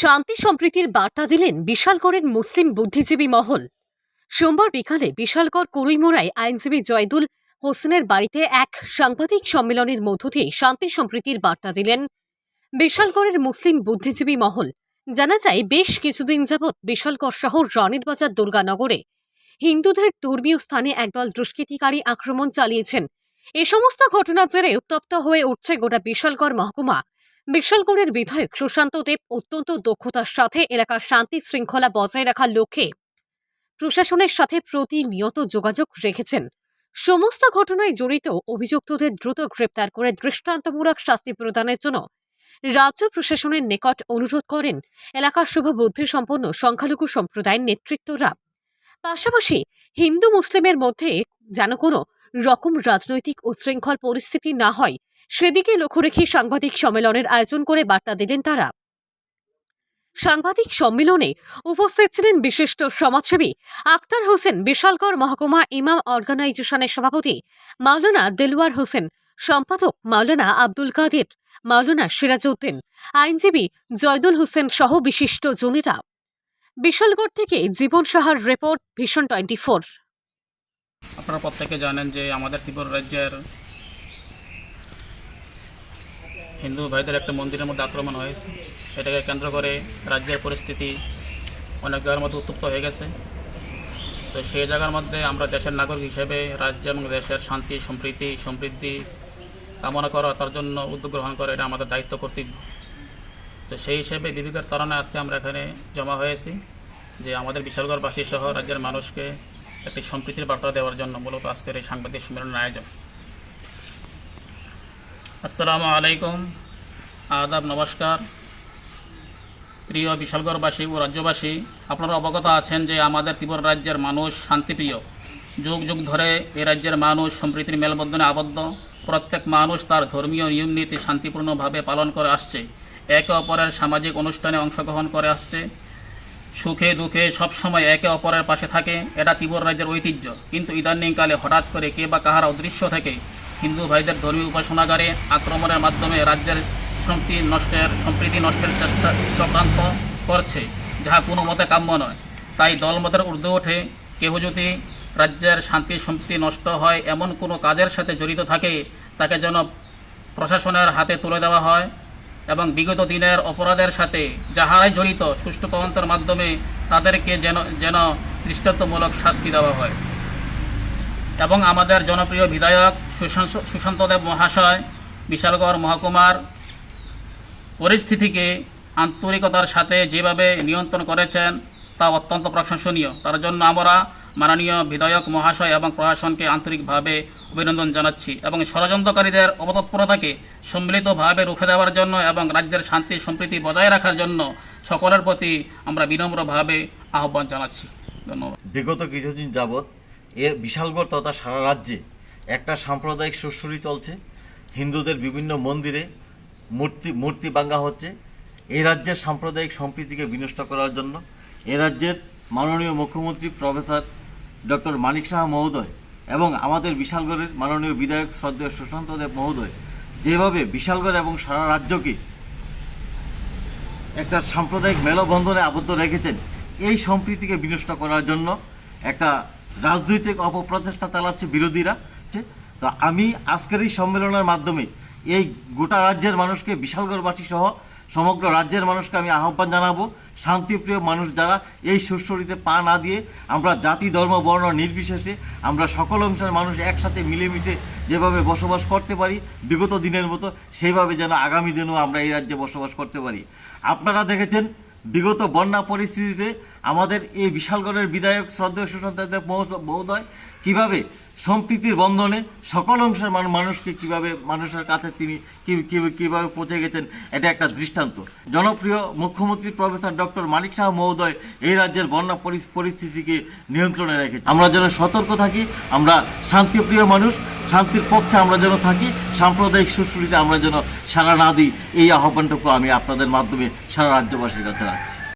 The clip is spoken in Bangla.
শান্তি সম্প্রীতির বার্তা দিলেন বিশালগড়ের মুসলিম বুদ্ধিজীবী মহল। সোমবার বিকালে বিশালগড় কুড়ুইমোড়ায় আইনজীবী জয়দুল হোসেনের বাড়িতে এক সাংবাদিক সম্মেলনের মধ্য দিয়ে শান্তি সম্প্রীতির বার্তা দিলেন বিশালগড়ের মুসলিম বুদ্ধিজীবী মহল। জানা যায়, বেশ কিছুদিন যাবৎ বিশালগড় শহর রনির বাজার দুর্গানগরে হিন্দুদের ধর্মীয় স্থানে একদল দুষ্কৃতিকারী আক্রমণ চালিয়েছেন। এ সমস্ত ঘটনার জেরে উত্তপ্ত হয়ে উঠছে গোটা বিশালগড় মহকুমা। বিশালগড়ের বিধায়ক সুশান্ত দেব অত্যন্ত দক্ষতার সাথে এলাকার শান্তি শৃঙ্খলা বজায় রাখার লক্ষ্যে প্রশাসনের সাথে প্রতিনিয়ত যোগাযোগ রেখেছেন। সমস্ত ঘটনায় জড়িত অভিযুক্তদের দ্রুত গ্রেপ্তার করে দৃষ্টান্তমূলক শাস্তি প্রদানের জন্য রাজ্য প্রশাসনের নিকট অনুরোধ করেন এলাকার শুভবুদ্ধি সম্পন্ন সংখ্যালঘু সম্প্রদায়ের নেতৃত্বরা। পাশাপাশি হিন্দু মুসলিমের মধ্যে যেন কোনো রকম রাজনৈতিক উচ্ছৃঙ্খল পরিস্থিতি না হয়, সেদিকে লক্ষ্য রেখে সাংবাদিক সম্মেলনের আয়োজন করে বার্তা দিলেন তারা। সাংবাদিক সম্মেলনে উপস্থিত ছিলেন বিশিষ্ট সমাজসেবী আক্তার হোসেন বিশালগড় মহকুমা ইমাম অর্গানাইজেশনের সভাপতি মাওলানা দেলওয়ার হোসেন, সম্পাদক মাওলানা আব্দুল কাদের, মাওলানা সিরাজউদ্দিন, আইনজীবী জয়দুল হোসেন সহ বিশিষ্ট জনেরা। বিশালগড় থেকে জীবন সাহার রিপোর্ট ভীষণ টোয়েন্টি ফোর আপনারা প্রত্যেকে জানেন যে আমাদের ত্রিপুরা রাজ্যের হিন্দু ভাইদের একটা মন্দিরের মধ্যে আক্রমণ হয়েছে। এটাকে কেন্দ্র করে রাজ্যের পরিস্থিতি অনেক জায়গার মধ্যে উত্তপ্ত হয়ে গেছে। তো সেই জায়গার মধ্যে আমরা দেশের নাগরিক হিসেবে রাজ্য এবং দেশের শান্তি, সম্প্রীতি, সমৃদ্ধি কামনা করা তার জন্য উদ্যোগ গ্রহণ করা এটা আমাদের দায়িত্ব কর্তব্য তো সেই হিসেবে বিবেকের তারণে আজকে আমরা এখানে জমা হয়েছি যে আমাদের বিশালগড়বাসী সহ রাজ্যের মানুষকে একটি সম্প্রীতির বার্তা দেওয়ার জন্য মূলত আজকের এই সাংবাদিক সম্মেলনের আয়োজন। আসসালামু আলাইকুম, আদাব, নমস্কার। প্রিয় বিশালগড়বাসী ও রাজ্যবাসী, আপনারা অবগত আছেন যে আমাদের ত্রিপুরা রাজ্যের মানুষ শান্তিপ্রিয়। যুগ যুগ ধরে এ রাজ্যের মানুষ সম্প্রীতির মেলবন্ধনে আবদ্ধ। প্রত্যেক মানুষ তার ধর্মীয় নিয়ম নীতি শান্তিপূর্ণভাবে পালন করে আসছে। একে অপরের সামাজিক অনুষ্ঠানে অংশগ্রহণ করে আসছে। সুখে দুঃখে সবসময় একে অপরের পাশে থাকে। এটা ত্রিপুরা রাজ্যের ঐতিহ্য। কিন্তু ইদানিংকালে হঠাৎ করে কে বা কাহারা অদৃশ্য থেকে হিন্দু ভাইদের ধর্মীয় উপাসনাগারে আক্রমণের মাধ্যমে রাজ্যের সম্প্রীতি নষ্টের সম্প্রীতি নষ্টের চেষ্টা চক্রান্ত করছে, যাহা কোনো মতে কাম্য নয়। তাই দলমতের ঊর্ধ্বে ওঠে, কেহ যদি রাজ্যের শান্তি সম্প্রীতি নষ্ট হয়, এমন কোনো কাজের সাথে জড়িত থাকে, তাকে যেন প্রশাসনের হাতে তুলে দেওয়া হয়। এবং বিগত দিনের অপরাধের সাথে যাহারাই জড়িত সুষ্ঠু তদন্তের মাধ্যমে তাদেরকে যেন যেন দৃষ্টান্তমূলক শাস্তি দেওয়া হয়। এবং আমাদের জনপ্রিয় বিধায়ক সুশান্ত- সুশান্তদেব মহাশয়, বিশালগড় মহকুমার পরিস্থিতিকে আন্তরিকতার সাথে যেভাবে নিয়ন্ত্রণ করেছেন তা অত্যন্ত প্রশংসনীয়। তার জন্য আমরা মাননীয় বিধায়ক মহাশয় এবং প্রশাসনকে আন্তরিকভাবে অভিনন্দন জানাচ্ছি এবং ষড়যন্ত্রকারীদের অবতৎপরতাকে সম্মিলিতভাবে রুখে দেওয়ার জন্য এবং রাজ্যের শান্তি সম্প্রীতি বজায় রাখার জন্য সকলের প্রতি আমরা বিনম্রভাবে আহ্বান জানাচ্ছি। ধন্যবাদ। বিগত কিছুদিন যাবৎ এর বিশালগড় তথা সারা রাজ্যে একটা সাম্প্রদায়িক সুশ্রী চলছে। হিন্দুদের বিভিন্ন মন্দিরে মূর্তি মূর্তি ভাঙ্গা হচ্ছে। এই রাজ্যের সাম্প্রদায়িক সম্প্রীতিকে বিনষ্ট করার জন্য এ রাজ্যের মাননীয় মুখ্যমন্ত্রী প্রফেসর ডক্টর মানিক সাহা মহোদয় এবং আমাদের বিশালগড়ের মাননীয় বিধায়ক শ্রদ্ধেয় সুশান্ত দেব মহোদয়, যেভাবে বিশালগড় এবং সারা রাজ্যকে একটা সাম্প্রদায়িক মেলবন্ধনে আবদ্ধ রেখেছেন, এই সম্প্রীতিকে বিনষ্ট করার জন্য একটা রাজনৈতিক অপপ্রচেষ্টা চালাচ্ছে বিরোধীরা। তো আমি আজকের এই সম্মেলনের মাধ্যমে এই গোটা রাজ্যের মানুষকে বিশালগড়বাসী সহ সমগ্র রাজ্যের মানুষকে আমি আহ্বান জানাব শান্তিপ্রিয় মানুষ যারা এই সুস্থরিতে পা না দিয়ে আমরা জাতি, ধর্ম, বর্ণ নির্বিশেষে আমরা সকল অংশের মানুষ একসাথে মিলেমিশে যেভাবে বসবাস করতে পারি, বিগত দিনের মতো সেইভাবে যেন আগামী দিনেও আমরা এই রাজ্যে বসবাস করতে পারি। আপনারা দেখেছেন বিগত বন্যা পরিস্থিতিতে আমাদের এই বিশালগড়ের বিধায়ক, শ্রদ্ধেয় সুশান্ত মহোদয়, কীভাবে সম্প্রীতির বন্ধনে সকল অংশের মান- মানুষকে কীভাবে মানুষের কাছে তিনি কীভাবে পৌঁছে গেছেন, এটা একটা দৃষ্টান্ত। জনপ্রিয় মুখ্যমন্ত্রী প্রফেসর ডক্টর মানিক শাহ মহোদয় এই রাজ্যের বন্যা পরি- পরিস্থিতিকে নিয়ন্ত্রণে রেখেছে আমরা যেন সতর্ক থাকি, আমরা শান্তিপ্রিয় মানুষ শান্তির পক্ষে আমরা যেন থাকি, সাম্প্রদায়িক সুশ্রুতিতে আমরা যেন সারা না দিই, এই আহ্বানটুকু আমি আপনাদের মাধ্যমে সারা রাজ্যবাসীর কাছে রাখছি।